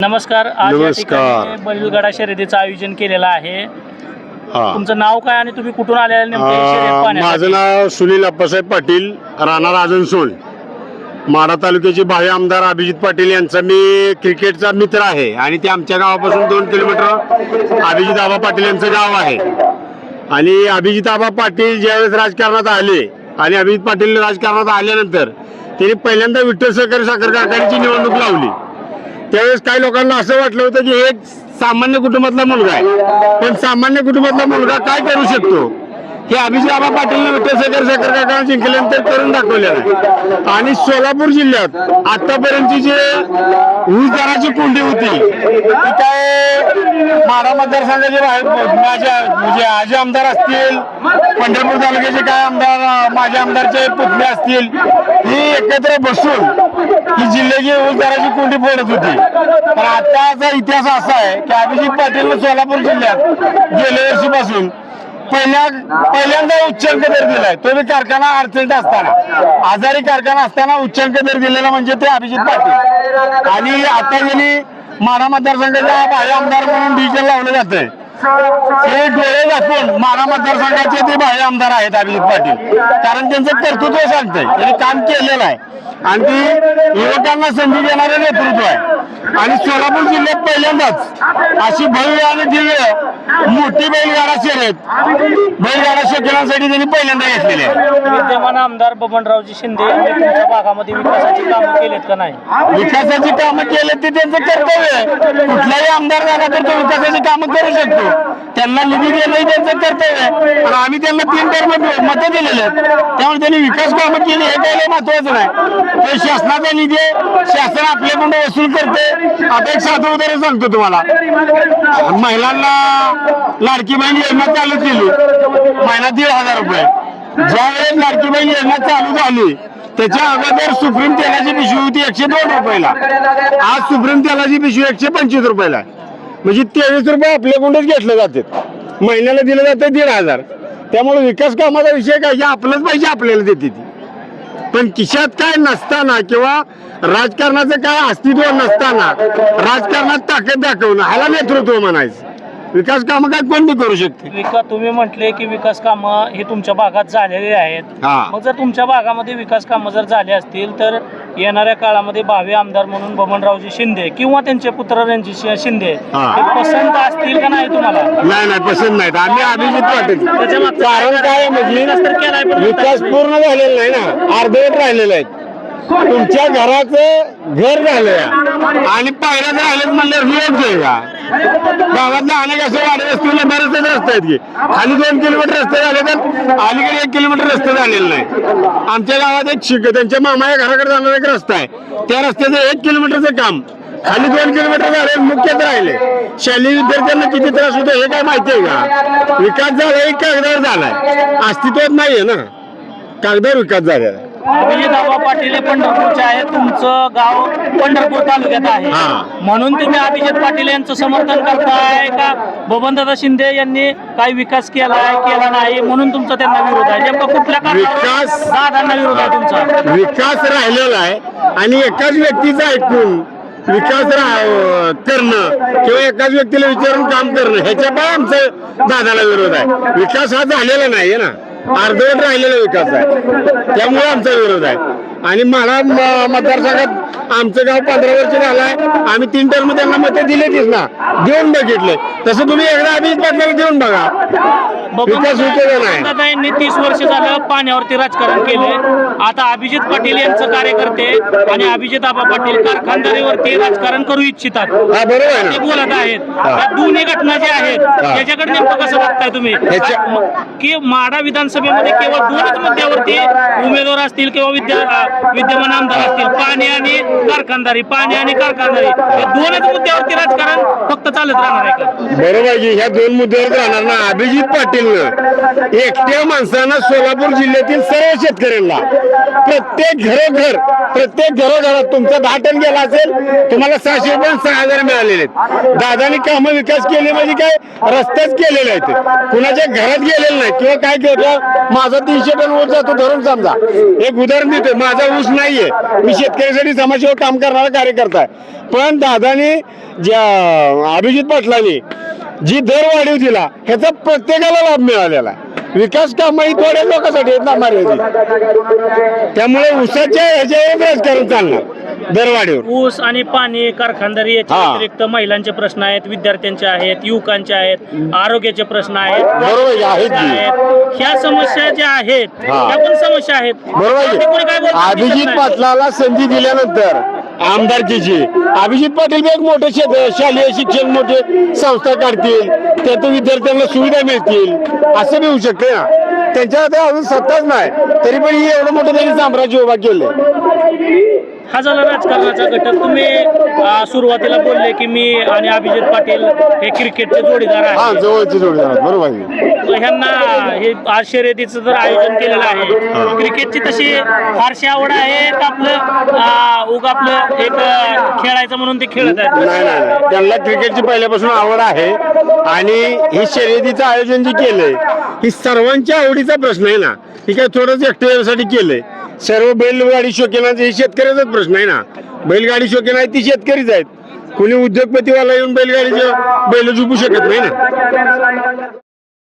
नमस्कार आज या नमस्कार. ठिकाणी बैलगाडा शर्यतीचं आयोजन केलेलं आहे. हा. तुमचं नाव काय आणि तुम्ही कुठून आलेले नेमके ही शर्यत अं, पाहण्यासाठी? माझं नाव सुनील अप्पासाहेब पाटील राहणार आजनसोल माढा तालुक्याचे भावी आमदार अभिजित पाटील यांचा मी क्रिकेटचा मित्र आहे आणि ते आमच्या गावापासून दोन किलोमीटर अभिजित आबा पाटील यांचं गाव आहे. आणि अभिजित आबा पाटील ज्यावेळेस राजकारणात आले आणि अभिजित पाटील राजकारणात आल्यानंतर त्यांनी पहिल्यांदा विठ्ठल सहकारी साखर कारखान्याची निवडणूक लावली. त्यावेळेस काही लोकांना असं वाटलं होतं की हे एक सामान्य कुटुंबातला मुलगा आहे. पण सामान्य कुटुंबातला मुलगा काय करू शकतो? हे अभिजित आबा पाटीलने विठ्ठल साखर साखर कारखाना जिंकल्यानंतर करून दाखवलेलं आहे आणि सोलापूर जिल्ह्यात आतापर्यंतची जे ऊस दराची कोंडी होती ती काय माढा मतदारसंघाचे बाहेर माझ्या म्हणजे आजी आमदार असतील पंढरपूर तालुक्याचे काय आमदार अं, माझे आमदारचे पुतणे असतील ही एकत्र बसून ही जिल्ह्याची ऊस दराची कोंडी फोडत होती. पण आताचा इतिहास असा आहे की अभिजित पाटील सोलापूर जिल्ह्यात गेल्या वर्षीपासून पहिल्या पहिल्यांदा उच्चांक दर दिलाय. तो बी कारखाना अडचणीत असताना. आजारी कारखाना असताना उच्चांक दर दिलेला म्हणजे ते अभिजित पाटील. आणि आता त्यांनी माढा मतदारसंघाचा बाह्य आमदार म्हणून डिझेल लावलं जातंय हे डोळे दाखवून माढा मतदारसंघाचे ते बाह्य आमदार आहेत अभिजित पाटील. कारण त्यांचं कर्तृत्व सांगतंय. त्यांनी काम केलेलं आहे. आणि ती युवकांना संधी देणारं नेतृत्व आहे. आणि सोलापूर जिल्ह्यात पहिल्यांदाच अशी भव्य आणि दिव्य मोठी बैलगाडा शर्यत बैलगाडा शौकीनांसाठी त्यांनी पहिल्यांदा घेतलेली आहे. विद्यमान आमदार बबनरावजी शिंदे यांनी तुमच्या भागामध्ये विकासाची कामं केलेत का नाही? विकासाची कामं केले ते त्यांचं कर्तव्य आहे. कुठलाही आमदार झाला तर तो विकासाची कामं करू शकतो. त्यांना निधी देणं त्यांचं कर्तव्य आहे. पण आम्ही त्यांना तीन टर्म मतं दिलेले आहेत. त्यामुळे त्यांनी विकास कामं केली हे काही महत्वाचं नाही. ते शासनाचा निधी आहे. शासन आपल्याकडून वसूल करते आता एक साधं उदाहरण सांगतो तुम्हाला. महिलांना लाडकी बहीण योजना चालू केली. महिना दीड हजार रुपये. ज्या वेळेस लाडकी बहीण योजना चालू झाली त्याच्या अगोदर सुप्रीम तेलाची पिशवी होती एकशे दोन रुपयाला. आज सुप्रीम तेलाची पिशवी एकशे पंचवीस रुपयाला आहे. म्हणजे तेवीस रुपये आपल्याकडूनच घेतले जातात. महिन्याला दिलं जातं दीड हजार. त्यामुळे विकास कामाचा विषय काय? की आपलंच पाहिजे आपल्याला देते ती पण किशात काय नसताना किंवा राजकारणाचं काय अस्तित्व नसताना राजकारणात ताकद दाखवणं ह्याला नेतृत्व म्हणायचं. विकास कामं काय कोण बी करू शकते? विकास तुम्ही म्हटले की विकास कामं हे तुमच्या भागात झालेली आहेत. हा. मग जर तुमच्या भागामध्ये विकास कामं जर झाली असतील तर येणाऱ्या काळामध्ये भावी आमदार म्हणून बबनरावजी शिंदे किंवा त्यांचे पुत्र रणजित शिंदे हा. हे पसंत असतील का नाही तुम्हाला? नाही नाही पसंत नाहीत. आम्ही अभिजित पाटील. त्याच्यामागचं कारण काय आहे म्हणजे विकास पूर्ण झालेला नाही ना. अर्धवट राहिलेले आहेत तुमच्या घराचं घर झालंय आणि पायऱ्यात राहिलेत म्हणल्यावर हे आहे का गावातल्या अनेक असे वाडे असतील बरेच रस्ते आहेत की. खाली दोन किलोमीटर रस्ते झाले तर अलीकडे एक किलोमीटर रस्ते झालेले नाही. आमच्या गावात एक शिक त्यांच्या मामाच्या घराकडे जाणारा एक रस्ता आहे. त्या रस्त्याचं एक किलोमीटरचं काम. खाली दोन किलोमीटर झाले मुख्यच राहिले. शालेय विद्यार्थ्यांना किती त्रास होतो हे काय माहिती आहे का? विकास झाला एक कागदावर झालाय. अस्तित्वात नाहीये ना. कागदावर विकास झालेला आबा पाटील हे पंढरपूरचे आहे तुमचं गाव पंढरपूर तालुक्यात आहे. हा. म्हणून तुम्ही अभिजित पाटील यांचं समर्थन करताय का? बबनदादा शिंदे यांनी काही विकास केलाय केला नाही म्हणून तुमचा त्यांना विरोध आहे. नेमका कुठल्या कारणावर विकास- दादांना विरोध आहे तुमचा? विकास राहिलेला आहे आणि एकाच व्यक्तीचं ऐकून विकास रा- करणं किंवा एकाच व्यक्तीला विचारून काम करणं ह्याच्या पण आमचं दादाला विरोध आहे. विकास हा झालेला नाहीये ना? अर्धवट राहिलेला विकास आहे. त्यामुळे आमचा विरोध आहे. आणि मला मतदारसंघात आमचं गाव पंधरा वर्ष झालाय आम्ही तीन टर्म त्यांना मतं दिलेतीच ना. देऊन बघितले तसं तुम्ही एकदा अभिजित पाटलाला देऊन बघा. विकास नाही तीस वर्ष झालं पाण्यावरती राजकारण केले आता अभिजित पाटील यांचं कार्यकर्ते आणि अभिजित आबा पाटील कारखानदारीवरती राजकारण करू इच्छितात. हा बरोबर आहे ते ना बोलत आहेत. या दोन्ही घटना ज्या आहेत त्याच्याकडे नेमकं कसं बघताय तुम्ही? ह्याच्या- की माढा विधानसभेमध्ये केवळ दोनच मुद्द्यावरती उमेदवार असतील किंवा विद्या अं, विद्यमान आमदार असतील. पाणी आणि कारखानदारी पाणी आणि कारखानदारी. या दोनच मुद्द्यावरती राजकारण फक्त चालत राहणार आहे का? बरोबर आहे की ह्या दोन मुद्द्यावर राहणार ना. अभिजित पाटील मिळणं एकट्या माणसानं सोलापूर जिल्ह्यातील सर्व शेतकऱ्यांना प्रत्येक घरोघर प्रत्येक घरोघरात तुमचा दहा टन गेला असेल तुम्हाला सहाशे रुपये सहा हजार मिळालेले आहेत. दादानी कामं विकास केले म्हणजे काय? रस्तेच केलेले आहेत. कुणाच्या घरात गेलेले नाही किंवा काय केलं माझा तीनशे टन ऊस जातो धरून समजा. एक उदाहरण देतोय. माझा ऊस नाहीये. मी शेतकऱ्यासाठी समाजसेवा काम करणारा कार्यकर्ता आहे. पण दादानी ज्या अभिजित पाटलांनी जी दर वाढीव दिला ह्याचा प्रत्येकाला लाभ मिळालेला विकास काम ही थोड्या लोकांसाठी आहेत ना मर्यादित. त्यामुळे ऊसाच्या ह्याच्यावर राजकारण चालणार दरवाढीवर ऊस आणि पाणी कारखानदारी याच्या हा. व्यतिरिक्त महिलांचे प्रश्न आहेत विद्यार्थ्यांचे आहेत युवकांचे आहेत आरोग्याचे प्रश्न आहेत बरोबर आहे, आहेत ह्या समस्या ज्या आहेत हा. त्या पण समस्या आहेत. बरोबर त्यावरती कोणी काय अभिजित नाही. पाटलाला संधी दिल्यानंतर आमदारकीची अभिजित पाटील बी एक मोठे शालेय शिक्षण मोठे संस्था काढतील. त्यातून विद्यार्थ्यांना सुविधा मिळतील. असं बी होऊ शकते ना. त्यांच्या हातात अजून सत्ताच नाही. तरी पण ही एवढं मोठं त्यांनी साम्राज्य उभा केलंय. हा झाला राजकारणाचा घटक. तुम्ही सुरुवातीला बोलले की मी आणि अभिजित पाटील हे क्रिकेटचे जोडीदार हा आहेत जवळचे जोडीदार आहेत, बरोबर आहे. ह्यांना हे आज शर्यतीचं जर आयोजन केलेलं आहे क्रिकेटची तशी फारशी आवड आहे का आपलं उग आपलं एक खेळायचं म्हणून ते खेळत आहेत. नाही नाही नाही. त्यांना क्रिकेटची पहिल्यापासून आवड आहे. आणि हे शर्यतीचं आयोजन जे केलंय ही सर्वांच्या आवडीचा प्रश्न आहे ना. ही काय थोडंच एकट्यासाठी केलंय. सर्व बैलगाडी शौकीनाचे हे शेतकऱ्याचाच प्रश्न आहे ना. बैलगाडी शौकीन आहे ती शेतकरीच आहेत. कोणी उद्योगपतीवाला येऊन बैलगाडीचे बैल झुपू शकत नाही ना.